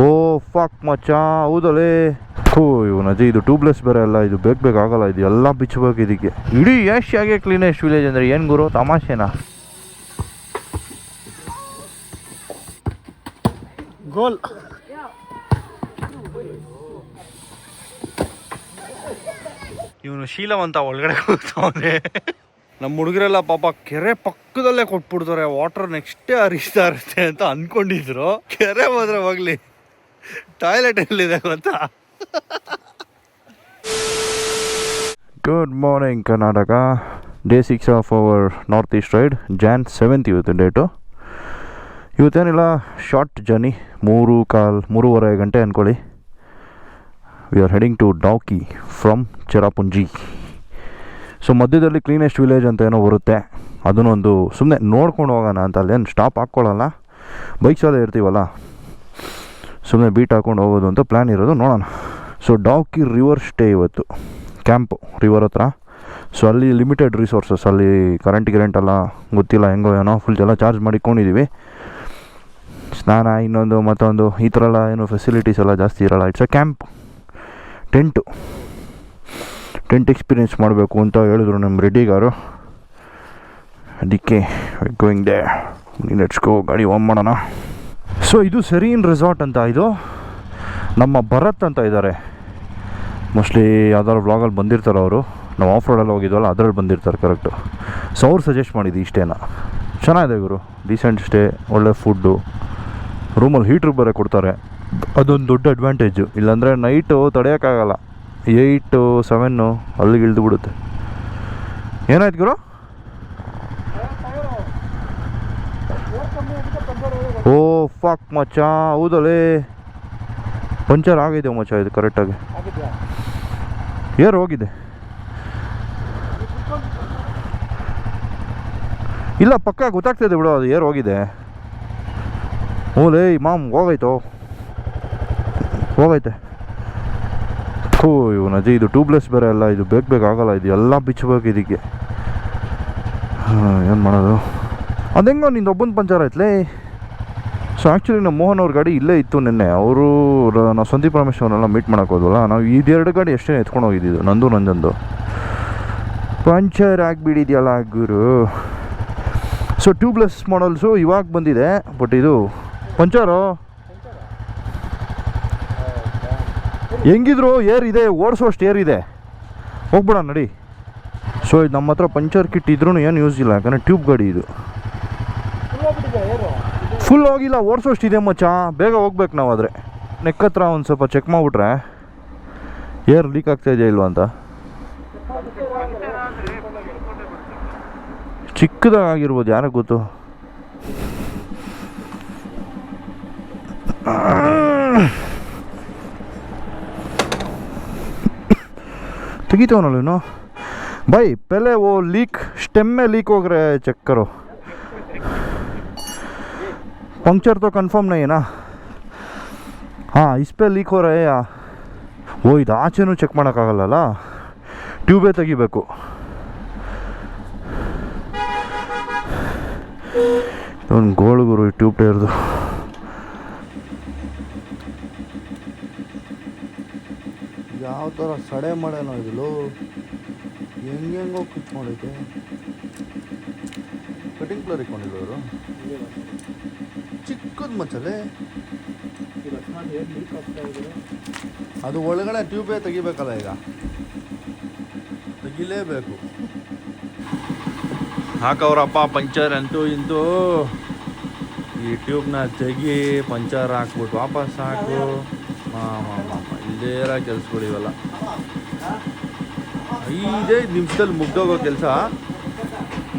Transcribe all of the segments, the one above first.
ಓ fuck ಮಚ್ಚ ಹೌದಲೇ. ಹೋ ನಜೆ ಇದು ಟ್ಯೂಬ್ಲೆಸ್ ಬೇರೆ ಅಲ್ಲ ಇದು ಬೇಗ ಬೇಗ ಆಗಲ್ಲ ಇದು ಎಲ್ಲ ಬಿಚ್ಚಬೇಕು ಇದಕ್ಕೆ. ಇಡೀ ಏಷ್ಯಾಗೆ ಕ್ಲೀನೆಸ್ಟ್ ವಿಲೇಜ್ ಅಂದರೆ ಏನು ಗುರು ತಮಾಷೆನಾ? ಗೋಲ್. ಇವನು ಶೀಲವಂತ ಒಳಗಡೆ ಕೂತವನೆ. ನಮ್ಮ ಹುಡುಗರೆಲ್ಲ ಪಾಪ ಕೆರೆ ಪಕ್ಕದಲ್ಲೇ ಕೊಟ್ಬಿಡ್ತಾರೆ ವಾಟರ್ ನೆಕ್ಸ್ಟೇ ಹರಿಸ್ತಾ ಇರುತ್ತೆ ಅಂತ ಅನ್ಕೊಂಡಿದ್ರು. ಕೆರೆ ಹೋದ್ರೆ ಹೋಗ್ಲಿ. ಟಾಯ್ಲೆಟ್ ಎಲ್ಲಿದೆ ಗೊತ್ತಾ? Good morning Karnataka day six of our north east ride Jan seventh ಇವತ್ತು ಡೇಟು ಇವತ್ತೇನಿಲ್ಲ ಶಾರ್ಟ್ ಜರ್ನಿ ಮೂರು ಕಾಲ್, ಮೂರುವರೆ ಗಂಟೆ ಅಂದ್ಕೊಳ್ಳಿ we are heading to Dawki from Cherrapunji so ಮಧ್ಯದಲ್ಲಿ ಕ್ಲೀನೆಸ್ಟ್ ವಿಲೇಜ್ ಅಂತ ಏನೋ ಬರುತ್ತೆ. ಅದನ್ನೊಂದು ಸುಮ್ಮನೆ ನೋಡ್ಕೊಂಡು ಹೋಗೋಣ ಅಂತ ಅಲ್ಲೇನು ಸ್ಟಾಪ್ ಹಾಕ್ಕೊಳ್ಳಲ್ಲ. ಬೈಕ್ಸಲ್ಲೇ ಇರ್ತೀವಲ್ಲ. ಸುಮ್ಮನೆ ಬೀಟ್ ಹಾಕೊಂಡು ಹೋಗೋದು ಅಂತ ಪ್ಲ್ಯಾನ್ ಇರೋದು ನೋಡೋಣ. ಸೊ ಡಾಕಿ ರಿವರ್ ಸ್ಟೇ ಇವತ್ತು. ಕ್ಯಾಂಪು ರಿವರ್ ಹತ್ರ. ಸೊ ಅಲ್ಲಿ ಲಿಮಿಟೆಡ್ ರಿಸೋರ್ಸಸ್ ಅಲ್ಲಿ ಕರೆಂಟ್ ಗಿರೆಂಟ್ ಎಲ್ಲ ಗೊತ್ತಿಲ್ಲ ಹೆಂಗೋ ಏನೋ ಫುಲ್ ಎಲ್ಲ ಚಾರ್ಜ್ ಮಾಡಿಕೊಂಡಿದ್ದೀವಿ ಸ್ನಾನ, ಇನ್ನೊಂದು ಮತ್ತೊಂದು ಈ ಥರ ಎಲ್ಲ ಏನು ಫೆಸಿಲಿಟೀಸ್ ಎಲ್ಲ ಜಾಸ್ತಿ ಇರೋಲ್ಲ. It's a camp tent tent experience ಮಾಡಬೇಕು ಅಂತ ಹೇಳಿದ್ರು ನಮ್ಮ ರೆಡಿಗಾರು ಅದಕ್ಕೆ ಗೋಯಿಂಗ್ ದೇ ಲೆಟ್ಸ್ ಗೋ ಗಾಡಿ ಓಮ್ ಮಾಡೋಣ. ಸೊ ಇದು ಸೆರೀನ್ ರೆಸಾರ್ಟ್ ಅಂತ ಇದು. ನಮ್ಮ ಭರತ್ ಅಂತ ಇದ್ದಾರೆ. ಮೋಸ್ಟ್ಲಿ ಯಾವ್ದಾದ್ರು ವ್ಲಾಗಲ್ಲಿ ಬಂದಿರ್ತಾರೆ ಅವರು. ನಾವು ಆಫ್ ರೋಡಲ್ಲಿ ಹೋಗಿದ್ವಲ್ಲ, ಅದರಲ್ಲಿ ಬಂದಿರ್ತಾರೆ ಕರೆಕ್ಟು ಸೊ ಅವ್ರು ಸಜೆಸ್ಟ್ ಮಾಡಿದ್ದು ಇಷ್ಟೇನ ಚೆನ್ನಾಗಿದೆ ಗುರು. ಡೀಸೆಂಟ್ ಸ್ಟೇ ಒಳ್ಳೆ ಫುಡ್ಡು ರೂಮಲ್ಲಿ ಹೀಟ್ರ್ ಬೇರೆ ಕೊಡ್ತಾರೆ. ಅದೊಂದು ದೊಡ್ಡ ಅಡ್ವಾಂಟೇಜು ಇಲ್ಲಾಂದರೆ ನೈಟು ತಡೆಯೋಕ್ಕಾಗಲ್ಲ ಏಯ್ಟು ಸೆವೆನ್ನು ಅಲ್ಲಿಗೆ ಇಳಿದು ಬಿಡುತ್ತೆ. ಏನಾಯ್ತು ಗುರು? ಓ ಫಾಕ್ ಮಚ್ಚ ಹೌದಲ್ಲೇ ಪಂಚರ್ ಆಗಿದೆ ಮಚ್ಚ ಇದು ಕರೆಕ್ಟಾಗಿ ಏರ್ ಹೋಗಿದೆ. ಇಲ್ಲ ಪಕ್ಕ ಗೊತ್ತಾಗ್ತಿದೆ ಬಿಡು ಅದು ಏರ್ ಹೋಗಿದೆ. ಹ್ಞೂ ಲೇ ಮಾಮ್ ಹೋಗೈತೋ ಹೋಗೈತೆ ಹೋ ನಜ ಇದು ಟ್ಯೂಬ್ಲೆಸ್ ಬೇರೆ ಅಲ್ಲ ಇದು ಬೇಗ ಬೇಗ ಆಗಲ್ಲ ಇದು ಎಲ್ಲ ಬಿಚ್ಚಬೇಕು ಇದಕ್ಕೆ. ಏನು ಮಾಡೋದು? ಅದು ಹೆಂಗೋ ನಿಂದು ಒಬ್ಬನ ಪಂಚರ್ ಆಯ್ತಲೇ? ಸೊ ಆ್ಯಕ್ಚುಲಿ ನಮ್ಮ ಮೋಹನ್ ಅವ್ರ ಗಾಡಿ ಇಲ್ಲೇ ಇತ್ತು ನಿನ್ನೆ. ಅವರು ನಾವು ಸಂದೀಪ್ ರಮೇಶ್ ಅವರೆಲ್ಲ ಮೀಟ್ ಮಾಡೋಕೆ ಹೋದ್ವಲ್ಲ, ನಾವು ಇದೆರಡು ಗಾಡಿ ಎಷ್ಟೇ ಎತ್ಕೊಂಡು ಹೋಗಿದ್ದು ನಂದು ನಂದೊಂದು. ಪಂಚರ್ ಆಗಿಬಿಡಿದೆಯಲ್ಲ ಗುರು. ಸೊ ಟ್ಯೂಬ್ಲೆಸ್ ಮಾಡಲ್ಸು ಇವಾಗ ಬಂದಿದೆ ಬಟ್ ಇದು ಪಂಚರು? ಹೆಂಗಿದ್ರು? ಏರ್ ಇದೆ, ಓಡಿಸೋಷ್ಟು ಏರ್ ಇದೆ. ಹೋಗ್ಬಿಡ ನಡಿ. ಸೊ ಇದು ನಮ್ಮ ಹತ್ರ ಪಂಚರ್ ಕಿಟ್ ಇದ್ರೂ ಏನು ಯೂಸ್ ಇಲ್ಲ, ಯಾಕಂದರೆ ಟ್ಯೂಬ್ ಗಾಡಿ ಇದು. ಫುಲ್ ಹೋಗಿಲ್ಲ ಓಡಿಸೋಷ್ಟಿದೆ ಮಚ್ಚಾ. ಬೇಗ ಹೋಗ್ಬೇಕು ನಾವು ಆದರೆ ನೆಕ್ ಹತ್ರ ಒಂದು ಸ್ವಲ್ಪ ಚೆಕ್ ಮಾಡಿಬಿಟ್ರೆ. ಏರ್ ಲೀಕ್ ಆಗ್ತಾ ಇದೆಯಾ ಇಲ್ವಾ ಅಂತ? ಚಿಕ್ಕದಾಗಿರ್ಬೋದು ಯಾರಿಗೆ ಗೊತ್ತು? ತೆಗಿತವನಲ್ಲ ಬಾಯ್ ಪೆಲೆ ಓ ಲೀಕ್ ಸ್ಟೆಮ್ಮೆ ಲೀಕ್ ಹೋಗ್ರೆ ಚೆಕ್ಕರು पंक्चर तो कंफर्म नहीं है ना हाँ इस पे ಲೀಕ್ हो रहा है ಯಾ ಓ ಇದು ಆಚೆನೂ ಚೆಕ್ ಮಾಡೋಕ್ಕಾಗಲ್ಲಲ್ಲ ಟ್ಯೂಬೇ ತೆಗಿಬೇಕು ಒಂದು ಗೋಳು ಗುರು ಈ ಟ್ಯೂಬ್ ಟೈರ್ದು ಯಾವ ಥರ ಸಡೆ ಮಾಡ್ಯಾನೋ ಇದು ಹೆಂಗೆಂಗೋ ಕಿತ್ಕೊಂಡೈತೆ ಕಟಿಂಗ್ ಪ್ಲರ್ ಇಟ್ಕೊಂಡಿದ್ದವರು ಚಿಕ್ಕದ ಮಚ್ಚಲೆ? ಅದು ಒಳಗಡೆ ಟ್ಯೂಬೇ ತೆಗಿಬೇಕಲ್ಲ ಈಗ. ತೆಗಿಲೇಬೇಕು. ಹಾಕವ್ರಪ್ಪ ಪಂಚರ್ ಅಂತೂ ಇಂತೂ. ಈ ಟ್ಯೂಬ್ನ ತೆಗಿ ಪಂಚರ್ ಹಾಕ್ಬಿಟ್ಟು ವಾಪಸ್ ಹಾಕು. ಮಾ ಮಾ ಮಾ. ಕೆಲಸಗಳು ಇವೆಲ್ಲ. ಐದೈದು ನಿಮಿಷದಲ್ಲಿ ಮುಗ್ದೋಗೋ ಕೆಲಸ.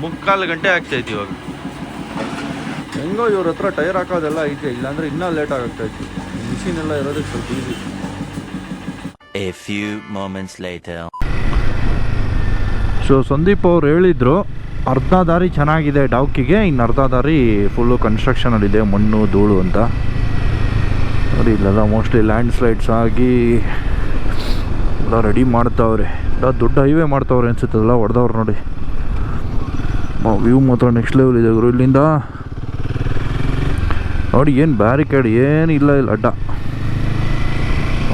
ಮುಕ್ಕಾಲು ಗಂಟೆ ಆಗ್ತೈತಿ ಇವಾಗ. ಹೆಂಗೋ ಇವ್ರ ಹತ್ರ ಟೈರ್ ಹಾಕೋದೆಲ್ಲ ಐತೆ ಇಲ್ಲಾಂದ್ರೆ ಇನ್ನೂ ಲೇಟ್ ಆಗುತ್ತೆ. ಮಿಷಿನ್ ಎಲ್ಲ ಇರೋದಕ್ಕೆ ಸ್ವಲ್ಪ easy. A few moments later. So Sandeep ಅವ್ರು ಹೇಳಿದ್ರು ಅರ್ಧ ದಾರಿ ಚೆನ್ನಾಗಿದೆ ಡೌಕಿಗೆ ಇನ್ನು ಅರ್ಧ ದಾರಿ ಫುಲ್ಲು ಕನ್ಸ್ಟ್ರಕ್ಷನಲ್ಲಿದೆ ಮಣ್ಣು ಧೂಳು ಅಂತ. ನೋಡಿ ಇಲ್ಲೆಲ್ಲ ಮೋಸ್ಟ್ಲಿ ಲ್ಯಾಂಡ್ ಸ್ಲೈಡ್ಸ್ ಆಗಿ ಎಲ್ಲ ರೆಡಿ ಮಾಡ್ತಾವ್ರೆ. ಎಲ್ಲ ದೊಡ್ಡ ಹೈವೇ ಮಾಡ್ತಾವ್ರೆ ಅನ್ಸುತ್ತಲ್ಲ ಹೊಡೆದವ್ರು ನೋಡಿ. ವ್ಯೂ ಮಾತ್ರ ನೆಕ್ಸ್ಟ್ ಲೆವೆಲ್ ಇದೆ ಗುರು ಇಲ್ಲಿಂದ. ನೋಡಿ, ಏನು ಬ್ಯಾರಿಕೇಡ್ ಏನು ಇಲ್ಲ ಇಲ್ಲ, ಅಡ್ಡ.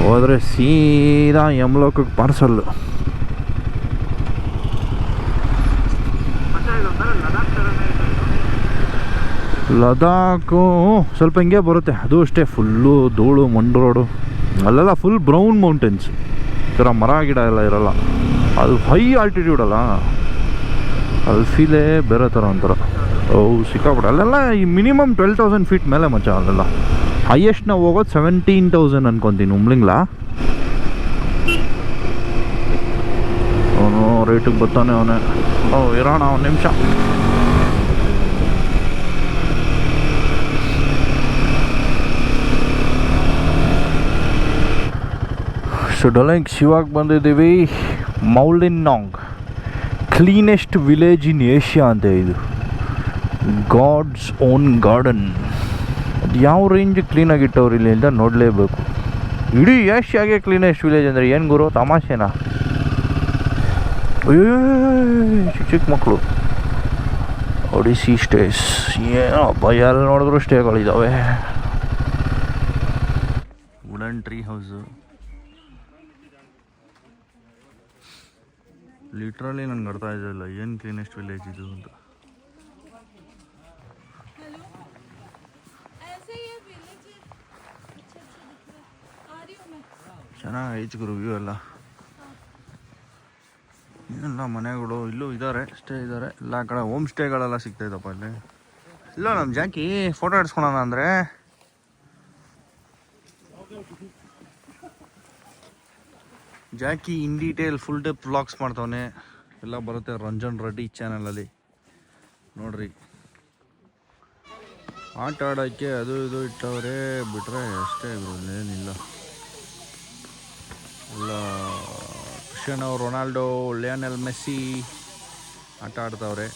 ಹೋದರೆ ಸೀದಾ ಯಮಲೋಕಕ್ಕೆ ಪಾರ್ಸಲ್ಲು ಲದಾಖು ಸ್ವಲ್ಪ ಹಿಂಗೆ ಬರುತ್ತೆ. ಅದು ಅಷ್ಟೇ ಫುಲ್ಲು ಧೂಳು ಮಂಡು ರೋಡು. ಅಲ್ಲೆಲ್ಲ ಫುಲ್ ಬ್ರೌನ್ ಮೌಂಟೇನ್ಸ್ ಈ ಥರ ಮರ ಗಿಡ ಎಲ್ಲ ಇರಲ್ಲ. ಅದು ಹೈ ಆಲ್ಟಿಟ್ಯೂಡ್ ಅಲ್ಲ. ಅಲ್ಲಿ ಫೀಲೇ ಬೇರೆ ಥರ ಒಂಥರ ಓ, ಸಿಕ್ಕಾಪಟ್ಟೆ. ಅಲ್ಲೆಲ್ಲ ಈ ಮಿನಿಮಮ್ ಟ್ವೆಲ್ ತೌಸಂಡ್ ಫೀಟ್ ಮೇಲೆ ಮಚ್ಚ ಅಲ್ಲೆಲ್ಲ. ಹೈಯೆಸ್ಟ್ ನಾವು ಹೋಗೋದು ಸೆವೆಂಟೀನ್ ತೌಸಂಡ್ ಅನ್ಕೊತೀನಿ, ಉಮ್ಲಿಂಗ್ಲ? ಅವನು ರೇಟಿಗೆ ಬರ್ತಾನೆ ಅವನೇ. ಓ, ಇರೋಣ ಒಂದು ನಿಮಿಷ. ಸೊ ಡೊಲೆಂಗ್ ಶಿವಾಗ್ ಬಂದಿದ್ದೀವಿ, Mawlynnong. Cleanest village in Asia ಅಂತ ಇದು ಗಾಡ್ಸ್ ಓನ್ ಗಾರ್ಡನ್ ಅದು ಯಾವ ರೇಂಜ್ ಕ್ಲೀನಾಗಿಟ್ಟವ್ರು ಇಲ್ಲಿ ಅಂತ ನೋಡಲೇಬೇಕು. ಇಡೀ ಏಷ್ಯಾಗೆ ಕ್ಲೀನೆಸ್ಟ್ ವಿಲೇಜ್ ಅಂದರೆ ಏನು ಗುರು? ತಮಾಷೆನಾ? ಚಿಕ್ಕ ಚಿಕ್ಕ ಮಕ್ಕಳು ಒಡಿಸಿ ಸ್ಟೇಸ್ ಏನೋ ಭಯ, ಎಲ್ಲ ನೋಡಿದ್ರು ಸ್ಟೇಗಳಿದ್ದಾವೆ ವುಡನ್ ಟ್ರೀ ಹೌಸು ಲಿಟ್ರಲಿ ನನಗೆ ಅರ್ಥ ಆಗಿಲ್ಲ ಏನು ಕ್ಲೀನೆಸ್ಟ್ ವಿಲೇಜ್ ಇದು ಅಂತ. ಚೆನ್ನಾಗೈತೆ ಗುರು ವ್ಯೂ ಎಲ್ಲ. ಏನೆಲ್ಲ ಮನೆಗಳು ಇಲ್ಲೂ ಇದ್ದಾರೆ ಸ್ಟೇ ಇದ್ದಾರೆ ಎಲ್ಲ ಕಡೆ ಹೋಮ್ ಸ್ಟೇಗಳೆಲ್ಲ ಸಿಗ್ತಾಯಿದ್ದಪ್ಪ ಇಲ್ಲಿ ಇಲ್ಲ ನಮ್ಮ ಜಾಕಿ ಫೋಟೋ ಹಿಡ್ಸ್ಕೊಳೋಣ ಅಂದರೆ. Jackie in detail full day vlogs ಮಾಡ್ತವನೆ. ಎಲ್ಲ ಬರುತ್ತೆ ರಂಜನ್ ರೆಡ್ಡಿ ಚಾನಲಲ್ಲಿ ನೋಡ್ರಿ. ಆಟ ಆಡೋಕ್ಕೆ ಅದು ಇದು ಇಟ್ಟವ್ರೆ ಬಿಟ್ರೆ ಅಷ್ಟೇ ಏನಿಲ್ಲ. ಎಲ್ಲ ಕ್ರಿಶ್ಚಿಯನೋ ರೊನಾಲ್ಡೋ, ಲಿಯಾನೆಲ್ ಮೆಸ್ಸಿ ಆಟ ಆಡ್ತಾವ್ರೆ.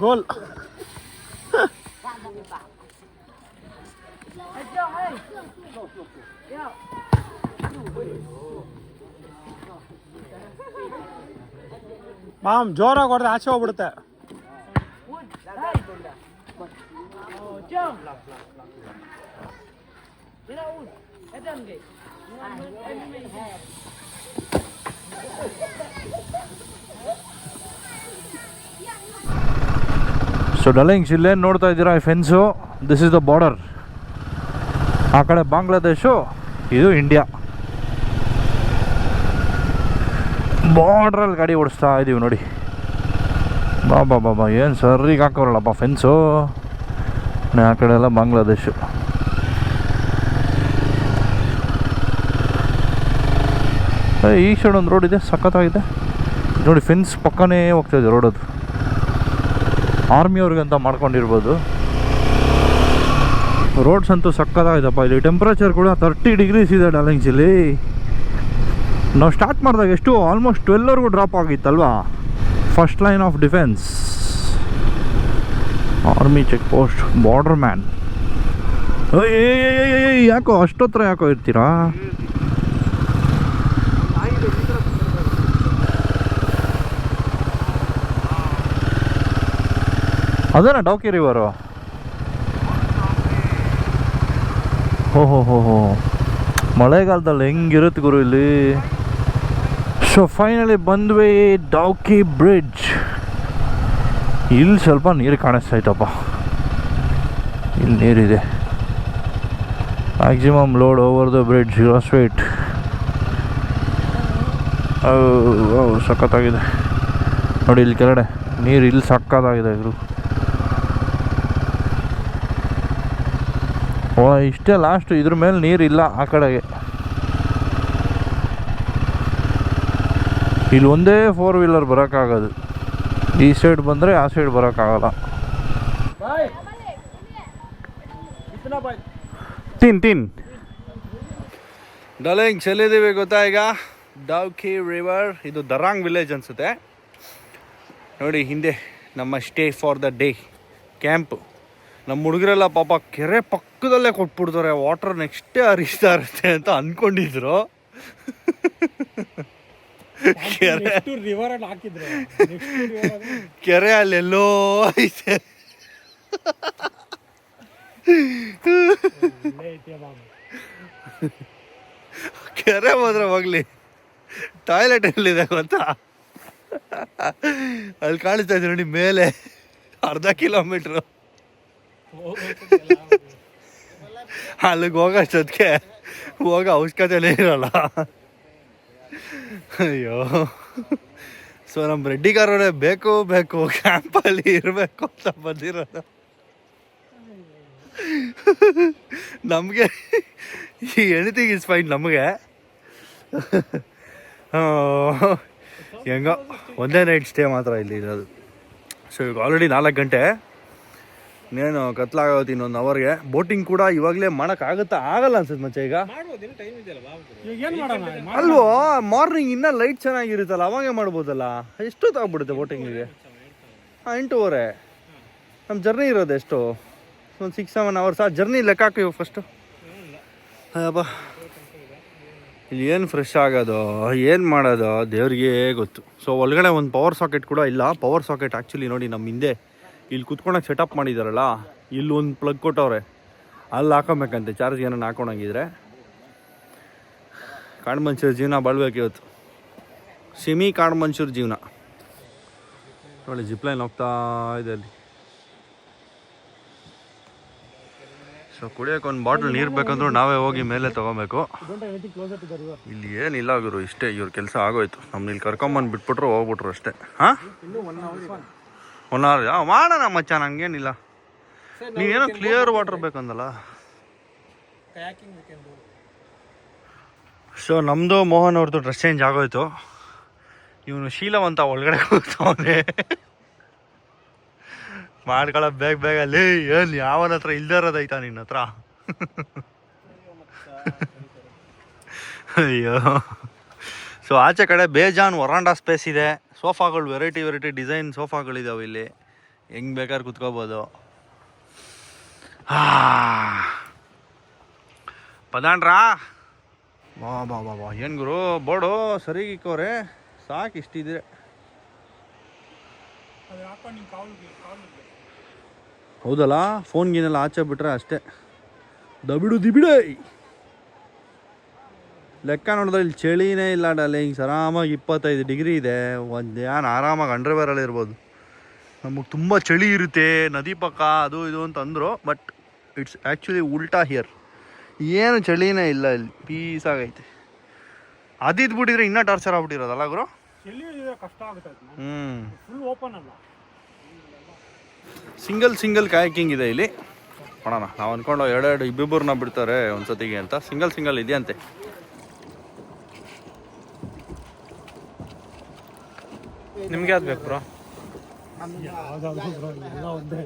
ಗೋಲ್ ಮಾಮ್ ಜೋರಾಗಿ ಹೊಡೆದ್ರೆ ಆಚೆ ಹೋಗ್ಬಿಡುತ್ತೆ ಸೊ ಡಲಿಂಗ್ಸ್ ಇಲ್ಲೇನು ನೋಡ್ತಾ ಇದ್ದೀರಾ ಈ fence this is the border ಆ ಕಡೆ ಬಾಂಗ್ಲಾದೇಶು ಇದು ಇಂಡಿಯಾ. ಬಾರ್ಡ್ರಲ್ಲಿ ಗಾಡಿ ಓಡಿಸ್ತಾ ಇದ್ದೀವಿ ನೋಡಿ. ಬಾಬಾ ಬಾಬಾ ಬಾ ಬಾ ಏನು ಸರಿಗೆ ಹಾಕೋರಲ್ಲಪ್ಪ ಫೆನ್ಸು ಆ ಕಡೆ ಎಲ್ಲ ಬಾಂಗ್ಲಾದೇಶು. ಈ ಸೈಡ್ ಒಂದು ರೋಡ್ ಇದೆ, ಸಖತ್ತಾಗಿದೆ. ನೋಡಿ ಫೆನ್ಸ್ ಪಕ್ಕನೇ ಹೋಗ್ತಾ ಇದೆ ರೋಡ್ ಅದು. ಅಂತ ಮಾಡ್ಕೊಂಡಿರ್ಬೋದು. ರೋಡ್ಸ್ ಅಂತೂ ಸಕ್ಕತ್ತಾಗಿದೆಪ್ಪ ಇಲ್ಲಿ ಟೆಂಪ್ರೇಚರ್ ಕೂಡ ತರ್ಟಿ ಡಿಗ್ರೀಸ್ ಇದೆ ಡಾಲಿಂಗ್ಸಲ್ಲಿ ನಾವು ಸ್ಟಾರ್ಟ್ ಮಾಡಿದಾಗ ಎಷ್ಟು ಆಲ್ಮೋಸ್ಟ್ ಟ್ವೆಲ್ವರೆಗೂ drop ಆಗಿತ್ತಲ್ವಾ? First line of defence army check post border man ಯಾಕೋ ಅಷ್ಟೊತ್ತರ ಯಾಕೋ ಇರ್ತೀರಾ? ಅದೇನಾ ಡೌಕಿ ರಿವರು? ಹೋ ಹೋ ಹೋ ಹೋ. ಮಳೆಗಾಲದಲ್ಲಿ ಹೆಂಗಿರುತ್ತೆ ಗುರು ಇಲ್ಲಿ? ಸೊ ಫೈನಲಿ ಬಂದ್ವಿ ಡೌಕಿ ಬ್ರಿಡ್ಜ್. ಇಲ್ಲಿ ಸ್ವಲ್ಪ ನೀರು ಕಾಣಿಸ್ತೈತಪ್ಪ ಇಲ್ಲಿ ನೀರಿದೆ. Maximum load over the bridge weight ಸಖತ್ತಾಗಿದೆ. ನೋಡಿ ಇಲ್ಲಿ ಕೆಳಗಡೆ, ನೀರು ಇಲ್ಲಿ ಸಕ್ಕತ್ತಾಗಿದೆ ಇವರು ಓ, ಇಷ್ಟೇ ಲಾಸ್ಟ್ ಇದ್ರ ಮೇಲೆ ನೀರಿಲ್ಲ ಆ ಕಡೆಗೆ. ಇಲ್ಲಿ ಒಂದೇ ಫೋರ್ ವೀಲರ್ ಬರೋಕ್ಕಾಗೋದು. ಈ ಸೈಡ್ ಬಂದರೆ ಆ ಸೈಡ್ ಬರೋಕ್ಕಾಗಲ್ಲ. ತಿನ್ ತಿನ್. ಡಲಿಂಗ್ ಚೆಲ್ಲಿದ್ದೀವಿ ಗೊತ್ತಾ ಈಗ? ಡೌಕಿ ರಿವರ್ ಇದು ದರಾಂಗ್ ವಿಲೇಜ್ ಅನಿಸುತ್ತೆ. ನೋಡಿ ಹಿಂದೆ ನಮ್ಮ stay for the day camp. ನಮ್ಮ ಹುಡುಗರೆಲ್ಲ ಪಾಪ ಕೆರೆ ಪಕ್ಕದಲ್ಲೇ ಕೊಟ್ಬಿಡ್ತಾರೆ. ವಾಟರ್ ನೆಕ್ಸ್ಟೇ ಹರಿಸ್ತಾ ಇರುತ್ತೆ ಅಂತ ಅಂದ್ಕೊಂಡಿದ್ರು ರಿವರ್ ಅಲ್ಲಿ ಹಾಕಿದ್ರೆ. ಕೆರೆ ಅಲ್ಲೆಲ್ಲೋ ಐತೆ. ಕೆರೆ ಮಾತ್ರ ಹೋಗ್ಲಿ. ಟಾಯ್ಲೆಟ್ ಎಲ್ಲಿದೆ ಗೊತ್ತಾ? ಅಲ್ಲಿ ಕಾಣಿಸ್ತಾ ಇದೆ ನೋಡಿ ಮೇಲೆ. ಅರ್ಧ ಕಿಲೋಮೀಟ್ರು ಅಲ್ಲಿಗೆ ಹೋಗೋಷ್ಟೊತ್ತಿಗೆ ಹೋಗೋ ಅವಶ್ಯಕತೆನೇ ಇರಲ್ಲ. ಅಯ್ಯೋ. ಸೊ ನಮ್ಮ ರೆಡ್ಡಿ ಕಾರವರೇ ಬೇಕು ಬೇಕು ಕ್ಯಾಂಪಲ್ಲಿ ಇರಬೇಕು ಅಂತ ಬಂದಿರೋದು. ನಮಗೆ ಈ ಎನಿಥಿಂಗ್ ಇಸ್ ಫೈನ್ ನಮಗೆ. ಹೆಂಗೋ, ಒಂದೇ ನೈಟ್ ಸ್ಟೇ ಮಾತ್ರ ಇಲ್ಲಿ ಇರೋದು. ಸೊ ಈಗ ಆಲ್ರೆಡಿ ನಾಲ್ಕು ಗಂಟೆ. ಇನ್ನೇನು ಕತ್ಲಾಗೋದು ಇನ್ನೊಂದು ಅವರ್ಗೆ ಬೋಟಿಂಗ್ ಕೂಡ ಇವಾಗಲೇ ಮಾಡೋಕ್ಕಾಗುತ್ತಾ ಆಗಲ್ಲ ಅನ್ಸುತ್ತೆ ಮಚ್ಚ ಈಗ. ಈಗ ಏನ್ ಮಾಡೋಣ? ಅಲ್ವೋ ಮಾರ್ನಿಂಗ್ ಇನ್ನೂ ಲೈಟ್ ಚೆನ್ನಾಗಿರುತ್ತಲ್ಲ ಅವಾಗೆ ಮಾಡ್ಬೋದಲ್ಲ? ಎಷ್ಟೊತ್ತು ಆಗ್ಬಿಡುತ್ತೆ ಬೋಟಿಂಗಿಗೆ ಹಾಂ ಎಂಟೂವರೆ ನಮ್ಮ ಜರ್ನಿ ಇರೋದು ಎಷ್ಟು? ಒಂದು ಸಿಕ್ಸ್ ಸೆವೆನ್ ಅವರ್ಸ್ ಆ ಜರ್ನಿ ಲೆಕ್ಕ ಹಾಕಿ ಫಸ್ಟು ಅಯ್ಯಪ್ಪ ಇಲ್ಲಿ ಏನು ಫ್ರೆಶ್ ಆಗೋದು? ಏನು ಮಾಡೋದು? ದೇವ್ರಿಗೆ ಗೊತ್ತು. ಸೊ ಒಳಗಡೆ ಒಂದು ಪವರ್ ಸಾಕೆಟ್ ಕೂಡ ಇಲ್ಲ. ಪವರ್ ಸಾಕೆಟ್ ಆ್ಯಕ್ಚುಲಿ ನೋಡಿ ನಮ್ಮ ಹಿಂದೆ ಇಲ್ಲಿ ಕುತ್ಕೊಳಕ್ಕೆ ಸೆಟಪ್ ಮಾಡಿದಾರಲ್ಲ, ಇಲ್ಲಿ ಒಂದು ಪ್ಲಗ್ ಕೊಟ್ಟವ್ರೆ. ಅಲ್ಲಿ ಹಾಕೊಬೇಕಂತೆ ಚಾರ್ಜ್ ಏನಾರು ಹಾಕೊಂಡಂಗಿದ್ರೆ ಕಾಡ್ಮಂಚೂರ್ ಜೀವನ ಬಾಳ್ಬೇಕು ಇವತ್ತು. ಸಿಮಿ ಮನುಷ್ಯರ ಜೀವನ. ನೋಡಿ ಜಿಪ್ಲೈನ್ ಹೋಗ್ತಾ ಇದೆ ಅಲ್ಲಿ. ಸೊ ಕುಡಿಯೋಕೆ ಒಂದು ಬಾಟ್ಲ್ ನೀರು ಬೇಕಂದ್ರೂ ನಾವೇ ಹೋಗಿ ಮೇಲೆ ತೊಗೊಬೇಕು. ಇಲ್ಲಿ ಏನಿಲ್ಲ ಗುರು, ಇಷ್ಟೇ ಇವ್ರ ಕೆಲಸ ಆಗೋಯ್ತು. ನಮ್ಮ ಇಲ್ಲಿ ಕರ್ಕೊಂಬಂದು ಬಿಟ್ಬಿಟ್ರು ಹೋಗ್ಬಿಟ್ರು ಅಷ್ಟೇ. ಹಾಂ? ಒನ್ ಅವರ್ ಮಾಡೋಣ ಮಚ್ಚ ನಂಗೇನಿಲ್ಲ. ನೀವೇನೋ ಕ್ಲಿಯರ್ ವಾಟರ್ ಬೇಕಂದಲ್ಲ. ಸೊ ನಮ್ಮದು ಮೋಹನ್ ಅವ್ರದ್ದು ಡ್ರೆಸ್ ಚೇಂಜ್ ಆಗೋಯ್ತು. ಇವನು ಶೀಲವಂತ ಒಳಗಡೆ ಹೋಗ್ತಾವನೆ ಮಾಡ್ಕೊಳ ಬೇಗ ಬೇಗ ಲೇ ಏನು ಯಾವನ ಹತ್ರ ಇಲ್ದೇ ಇರೋದೈತಾ ನಿನ್ನ ಹತ್ರ? ಅಯ್ಯೋ. ಸೊ ಆಚೆ ಕಡೆ ಬೇಜಾನ್ ವರಾಂಡಾ ಸ್ಪೇಸ್ ಇದೆ. ಸೋಫಾಗಳು ವೆರೈಟಿ ವೆರೈಟಿ ಡಿಸೈನ್ ಸೋಫಾಗಳಿದಾವೆ ಇಲ್ಲಿ. ಹೆಂಗ್ ಬೇಕಾದ್ರೆ ಕುತ್ಕೋಬೋದು. ಪದಾಂಡ್ರಾ? ವಾ ಬಾ ಬಾ ಬಾ. ಏನು ಗುರು? ಬೋರ್ಡು ಸರಿಗೆ ಇಕ್ಕೋರೆ ಸಾಕು ಇಷ್ಟಿದ್ರೆ ಹೌದಲ್ಲ? ಫೋನ್ಗೇನೆಲ್ಲ ಆಚೆ ಬಿಟ್ರೆ ಅಷ್ಟೇ. ದಬಿಡು ದಿಬಿಡೆ. ಲೆಕ್ಕ ನೋಡಿದ್ರೆ ಇಲ್ಲಿ ಚಳಿನೇ ಇಲ್ಲ ಡಾಲಿಂಗ್ಸ್ ಆರಾಮಾಗಿ ಇಪ್ಪತ್ತೈದು ಡಿಗ್ರಿ ಇದೆ. ಒಂದು ಏನು ಆರಾಮಾಗಿ ಅಂಡರ್ವೇರಲ್ಲಿ ಇರ್ಬೋದು. ನಮಗೆ ತುಂಬ ಚಳಿ ಇರುತ್ತೆ ನದಿ ಪಕ್ಕ ಅದು ಇದು ಅಂತ ಅಂದರು ಬಟ್ ಇಟ್ಸ್ ಆ್ಯಕ್ಚುಲಿ ಉಲ್ಟಾ ಹಿಯರ್ ಏನು ಚಳಿನೇ ಇಲ್ಲ ಇಲ್ಲಿ. ಪೀಸ್ ಆಗೈತೆ. ಅದಿದ್ದು ಬಿಟ್ಟಿದ್ರೆ ಇನ್ನೂ ಟಾರ್ಚರ್ ಆಗ್ಬಿಟ್ಟಿರೋದಲ್ಲ ಗುರು? ಕಷ್ಟ ಆಗುತ್ತೆ ಅದು ಹ್ಞೂ ಓಪನ್ ಅಲ್ಲ. ಸಿಂಗಲ್ ಸಿಂಗಲ್ ಕಾಯಕಿಂಗ್ ಇದೆ ಇಲ್ಲಿ. ನೋಡೋಣ ನಾವು ಅಂದ್ಕೊಂಡು ಎರಡೆರಡು ಇಬ್ಬಿಬ್ಬರನ್ನ ಬಿಡ್ತಾರೆ ಒಂದ್ಸತಿಗೆ ಅಂತ. ಸಿಂಗಲ್ ಸಿಂಗಲ್ ಇದೆಯಂತೆ. ನಿಮ್ಗೆ ಯಾವ್ದು ಬೇಕು ಬ್ರೋ ಯಾವ್ದಾದ್ರು ಬ್ರೋ ಎಲ್ಲ ಒಂದೇ.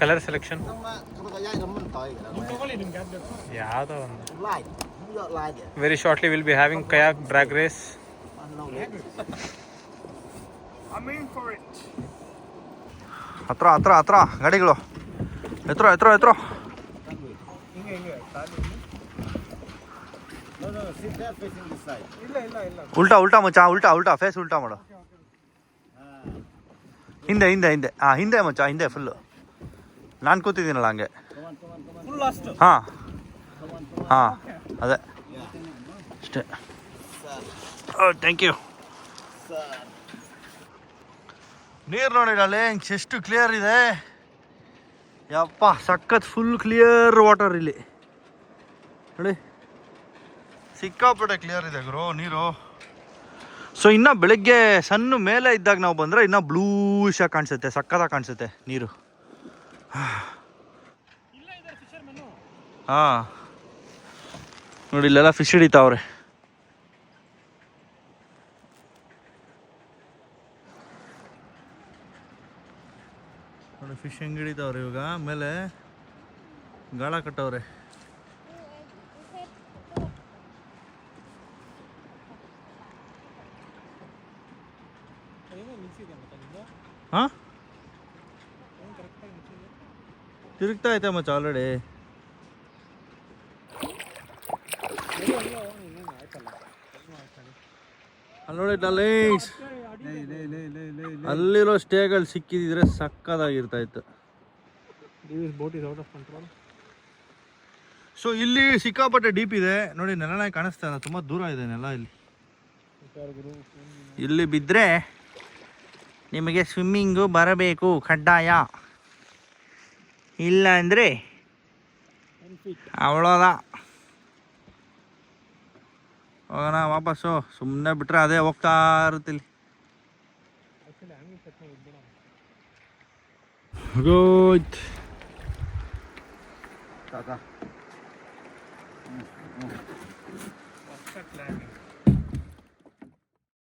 ಕಲರ್ ಸೆಲೆಕ್ಷನ್ ನೀವು ತಗೊಳ್ಳಿ ನಿಮ್ಗೆ ಯಾವ್ದು ಬೇಕು ಯಾವುದೋ ಒಂದು very shortly will be having kayak drag race ಹತ್ರ ಹತ್ರ ಹತ್ರ ಗಾಡಿಗಳು. ಉಲ್ಟಾ ಉಲ್ಟಾ ಮಚ್ಚ, ಉಲ್ಟಾ ಉಲ್ಟಾ ಫೇಸ್ ಉಲ್ಟಾ ಮಾಡು. ಹಿಂದೆ ಹಿಂದೆ ಹಿಂದೆ. ಹಾಂ ಹಿಂದೆ ಮಚ್ಚ, ಹಿಂದೆ ಫುಲ್ಲು ನಾನು ಕೂತಿದ್ದೀನಲ್ಲ ಹಂಗೆ. ಫುಲ್ ಲಾಸ್ಟ್ ಹಾಂ. ಹಾಂ, ಅದೇ. ಅಷ್ಟೇ. ಥ್ಯಾಂಕ್ ಯು ನೀರು ನೋಡಿ ಡಾರ್ಲಿಂಗ್ಸ್ ಎಷ್ಟು ಕ್ಲಿಯರ್ ಇದೆ. ಯಪ್ಪ, ಸಖತ್ ಫುಲ್ ಕ್ಲಿಯರ್ ವಾಟರ್ ಇಲ್ಲಿ. ನೋಡಿ. ಸಿಕ್ಕಾಪಟ್ಟೆ ಕ್ಲಿಯರ್ ಇದೆ ಗುರು, ನೀರು. ಸೊ ಇನ್ನು ಬೆಳಗ್ಗೆ ಸಣ್ಣ ಮೇಲೆ ಇದ್ದಾಗ ನಾವು ಬಂದರೆ ಇನ್ನೂ ಬ್ಲೂಷಾಗಿ ಕಾಣಿಸುತ್ತೆ, ಸಕ್ಕತ್ತಾಗಿ ಕಾಣಿಸುತ್ತೆ ನೀರು. ಹಾಂ. ನೋಡಿ, ಇಲ್ಲೆಲ್ಲ ಫಿಶ್ ಹಿಡಿತಾವ್ರೆ. ನೋಡಿ ಫಿಶ್ ಹೆಂಗೆ ಹಿಡಿತಾವ್ರೆ ಇವಾಗ? ಆಮೇಲೆ ಗಾಳ ಕಟ್ಟವ್ರೆ. ಹಾ? ತಿರುಗ್ತಾ ಐತೆ ಮಚ್ಚ ಆಲ್ರೆಡಿ ಅಲ್ಲಿರೋ ಸ್ಟೇಗಳು ಸಿಕ್ಕಿದ್ರೆ ಸಕ್ಕದಾಗಿರ್ತಾ ಇತ್ತು. ಸೊ ಇಲ್ಲಿ ಸಿಕ್ಕಾಪಟ್ಟೆ ಡೀಪ್ ಇದೆ. ನೋಡಿ ನೆಲನ ಕಾಣಿಸ್ತಾ ಇಲ್ಲ. ತುಂಬ ದೂರ ಇದೆ ನೆಲ ಇಲ್ಲಿ. ಇಲ್ಲಿ ಬಿದ್ದರೆ ನಿಮಗೆ ಸ್ವಿಮ್ಮಿಂಗು ಬರಬೇಕು ಕಡ್ಡಾಯ. ಇಲ್ಲ ಅಂದರೆ ಅವಳೋದ. ಹೋಗೋಣ ವಾಪಸ್ಸು. ಸುಮ್ಮನೆ ಬಿಟ್ರೆ ಅದೇ ಹೋಗ್ತಾ ಇರುತ್ತಿಲ್ಲಿ ಗೋಯ್ತ್